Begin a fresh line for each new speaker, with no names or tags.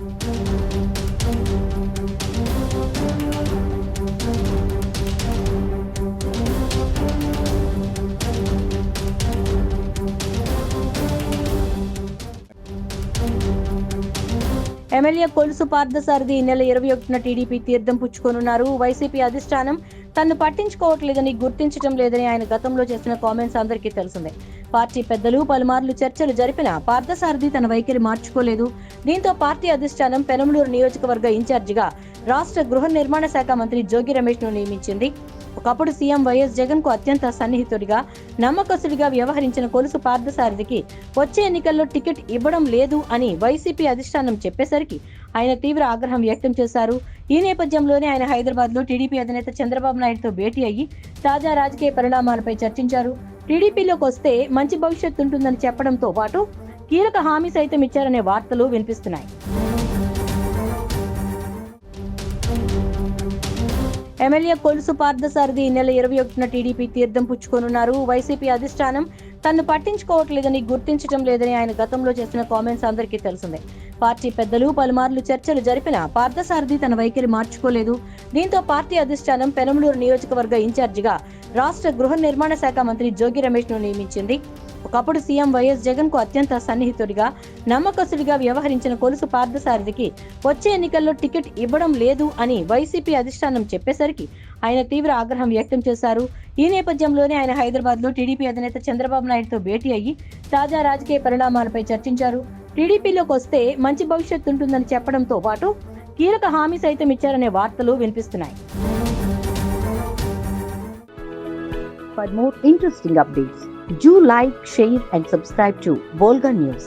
MLA Kolusu Parthasarathi ఈ నెల ఇరవై ఒకటిన టీడీపీ తీర్థం పుచ్చుకోనున్నారు. వైసీపీ అధిష్టానం తను పట్టించుకోవట్లేదని గుర్తించడం లేదని ఆయన గతంలో చేసిన కామెంట్స్ అందరికీ తెలిసిందే. పార్టీ పెద్దలు పలుమార్లు చర్చలు జరిపినా పార్థసారథి తన వైఖరి మార్చుకోలేదు. దీంతో పార్టీ అధిష్టానం పెనమలూరు నియోజకవర్గ ఇన్ఛార్జిగా రాష్ట్ర గృహ నిర్మాణ శాఖ మంత్రి జోగి రమేష్ను నియమించింది. ఒకప్పుడు సీఎం వైఎస్ జగన్కు అత్యంత సన్నిహితుడిగా నమ్మకస్తుడిగా వ్యవహరించిన కొలుసు పార్థసారథికి వచ్చే ఎన్నికల్లో టికెట్ ఇవ్వడం లేదు అని వైసీపీ అధిష్టానం చెప్పేసరికి ఆయన తీవ్ర ఆగ్రహం వ్యక్తం చేశారు. ఈ నేపథ్యంలోనే ఆయన హైదరాబాద్లో టీడీపీ అధినేత చంద్రబాబు నాయుడుతో భేటీ అయ్యి తాజా రాజకీయ పరిణామాలపై చర్చించారు. టీడీపీలోకి వస్తే మంచి భవిష్యత్తు ఉంటుందని చెప్పడంతో పాటు కీలక హామీ సైతం ఇచ్చారనే వార్తలు వినిపిస్తున్నాయి. ఎమ్మెల్యే కొలుసు పార్థసారథి ఈ నెల ఇరవై ఒకటిన టీడీపీ తీర్థం పుచ్చుకోనున్నారు. వైసీపీ అధిష్టానం తను పట్టించుకోవట్లేదని గుర్తించడం లేదని ఆయన గతంలో చేసిన కామెంట్స్ అందరికీ తెలిసిందే. పార్టీ పెద్దలు పలుమార్లు చర్చలు జరిపినా పార్థసారథి తన వైఖరి మార్చుకోలేదు. దీంతో పార్టీ అధిష్టానం పెనమలూరు నియోజకవర్గ ఇన్ఛార్జిగా రాష్ట్ర గృహ నిర్మాణ శాఖ మంత్రి జోగి రమేష్ను నియమించింది. ఒకప్పుడు సీఎం వైఎస్ జగన్కు అత్యంత సన్నిహితుడిగా నమ్మకస్తుడిగా వ్యవహరించిన కొలుసు పార్థసారథికి వచ్చే ఎన్నికల్లో టికెట్ ఇవ్వడం లేదు అని వైసీపీ అధిష్టానం చెప్పేసరికి ఆయన తీవ్ర ఆగ్రహం వ్యక్తం చేశారు. ఈ నేపథ్యంలోనే ఆయన హైదరాబాద్లో టీడీపీ అధినేత చంద్రబాబు నాయుడుతో భేటీ అయ్యి తాజా రాజకీయ పరిణామాలపై చర్చించారు. టీడీపీలోకి వస్తే మంచి భవిష్యత్తు ఉంటుందని చెప్పడంతో పాటు కీలక హామీ సైతం ఇచ్చారనే వార్తలు వినిపిస్తున్నాయి. For more interesting updates, do like, share and subscribe to Volga News.